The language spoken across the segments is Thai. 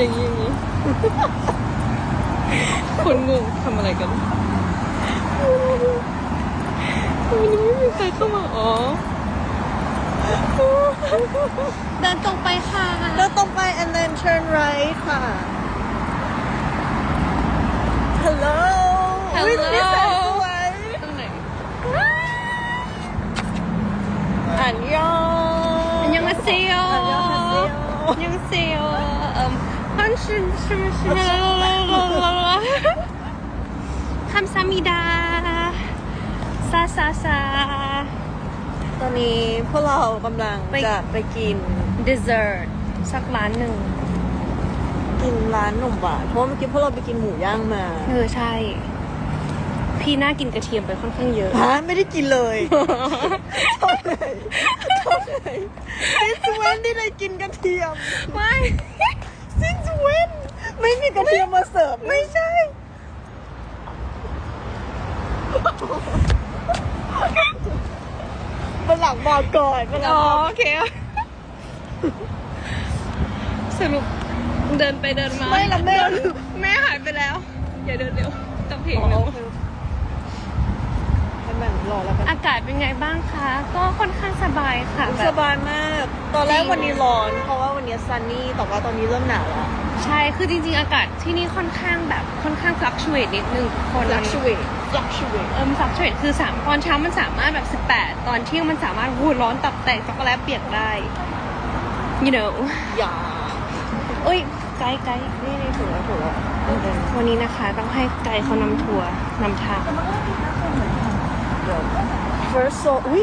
อย่างนี้อย่างนี้คนงงทำอะไรกันวันนี้ไม่มีใครเข้ามาอ๋อเดินตรงไปค่ะเราตรงไป and then turn right ค่ะ Hello Hello อุ๊ยนี่แสนสวยตรงไหนอันยองอันยังมาเซลอันยองฮาเซโยอันยังมาเซล เอ่อฮันชิชิมชิมคำซามิดาซาซาซาตอนนี้พวกเรากำลังไป จะไปกิน ด e เซอร์สักร้านหนึ่งกินร้านหนมหวานเพราะว่าเมื่อกี้พวกเราไปกินหมูย่างมาเออใช่ พี่น่ากินกระเทียมไปค่อนข้างเยอะ ฮะไม่ได้กินเลยเท่าไหร่เท่าไหร่ซินสเวนที่ได้กินกระเทียม ไม่ซินส เวนไม่มีกระเทียมมาเสิร์ฟไม่ใช่เป็นหลังบอกก่อนเป็นหลังอ๋อบอกโอเค สรุปเดินไปเดินมาไม่ละแม่แม่หายไปแล้ว อย่าเดินเร็วต้องเพลงอ๋อเร็ว โอเคให้ แม่รอแล้วกันอากาศเป็นไงบ้างคะ ก็ค่อนข้างสบายค่ะแบสบ บายมาก ตอนแรกจริง วันนี้ร้อน เพราะว่าวันนี้ซันนี่ แต่ว่าตอนนี้เริ่มหนาวแล้วใช่คือจริง ๆ อากาศที่นี่ค่อนข้างแบบค่อนข้างฟลักชูเอตนิดนึงทุกคน fluctuate fluctuate เอิมฟลักชูเอตคือสามตอนเช้ามันสามารถแบบ 18 ตอนเที่ยงมันสามารถหูร้อนตับแตกช็อกโกแลตเปียกได้ you know อย่าเอ้ยไกด์ไกด์นี่นี่ถูกแล้วถูกแล้ววันนี้นะคะต้องให้ไกด์เขานำทัวร์นำทางเดี๋ยว first so อุ้ย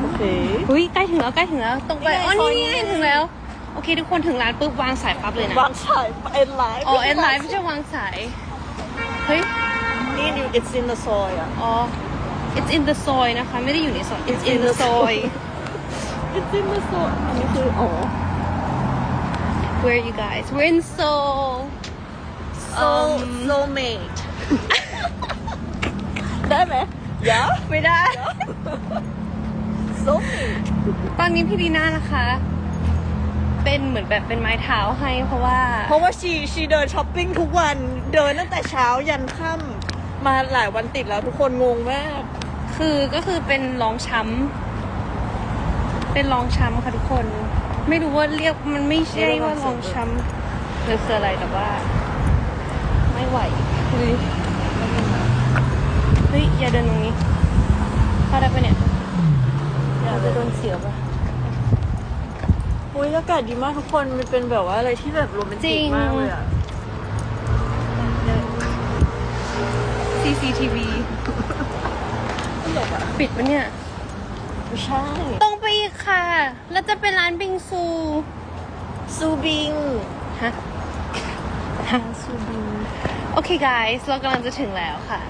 โอเคอุ้ยใกล้ถึงแล้วใกล้ถึงแล้วตรงไปนี่ไงอ๋อซอยนี่นี้นี่ถึงแล้ว โอเค ทุกคนถึงร้านปุ๊บวางสายปั๊บเลยนะ วางสายเอ็นไลน์อ๋อเอ็นไลน์ไม่ใช่วางสายเฮ้ยนี่อยู่ it's in the soy อะอ๋อ it's in the soy นะคะ ไม่ได้อยู่ในซอย it's in the soy it's in the soy อันนี้คืออ๋อ where are you guys we're in Seoul so Um, soulmate ได้ไหม อย่าไม่ได้ soulmate ตอนนี้พี่ดีน่านะคะ เป็นเหมือนแบบเป็นไม้เท้าให้เพราะว่า เพราะว่าชีชีเดินช้อปปิ้งทุกวัน เดินตั้งแต่เช้ายันค่ำมาหลายวันติดแล้วทุกคนงงมาก คือก็คือเป็นรองช้ำเป็นรองช้ำค่ะทุกคน ไม่รู้ว่าเรียกมันไม่ใช่ว่ารองช้ำหรือคืออะไรแต่ว่า ไม่ไหวดูดิ เฮ้ยอย่าเดินตรงนี้เข้าได้ปะเนี่ยอย่าไปโดนเสียวปะอุ้ยอากาศดีมากทุกคน มันเป็นแบบว่าอะไรที่แบบโรแมนจริติกง มากเลยอะ CCTV ไม่อยากอะปิดปะเนี่ย ไม่ใช่ตรงไปอีกค่ะ แล้วจะเป็นร้านบิงซู ซูบิง ฮะฮะซูบิง โอเค guys เรากำลังจะถึงแล้วค่ะ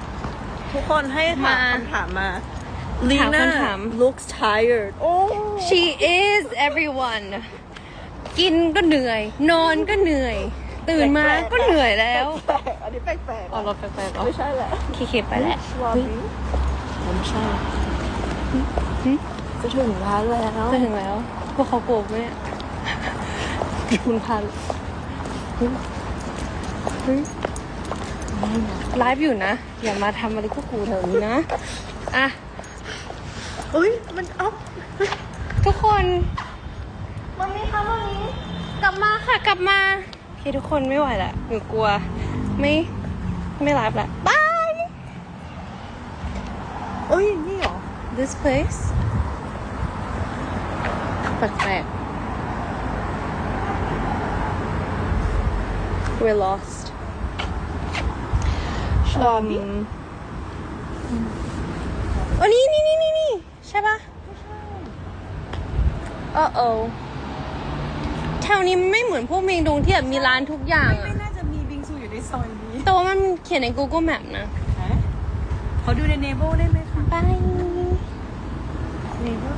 ทุกคนให้ถามมาคำถามมาลีถามน่าคำถาม looks tired โอ้ she is everyone กินก็เหนื่อย นอนก็เหนื่อย ตื่นมาก็เหนื่อยแล้วแปลกๆอันนี้แปลกๆอ๋อเราแปลกๆอ๋อไม่ใช่แหละเคเคไปแล้วชวาบิงไม่ใช่จะถึงร้านแล้ว จะถึงแล้วพวกเขาโกงไหมเนี่ย คุณพันเฮ้ยเฮ้ย ไลฟ์อยู่นะ อย่ามาทำอะไรพวกกูแถวนี้นะอะเฮ้ย มันเอ้าทุกคนมันมีค่ะมันมีกลับมาค่ะกลับมาโอเคทุกคนไม่ไหวละหนูกลัว ไม่ไม่ไลฟ์ละบายเอ้ย นี่เหรอ this place แปลกๆ we're lost ชวาบิงโอ้นี่นี่นี่นี่นี่ใช่ปะเออโอแถวนี้ไม่เหมือนพวกเมงดงที่แบบมีร้านทุกอย่างไม่อะน่าจะมีบิงซูอยู่ในซอยนี้แต่ว่ามันเขียนใน Google Map นะ ขอดูในเนเบิลได้ไหมคะบายเนเบิล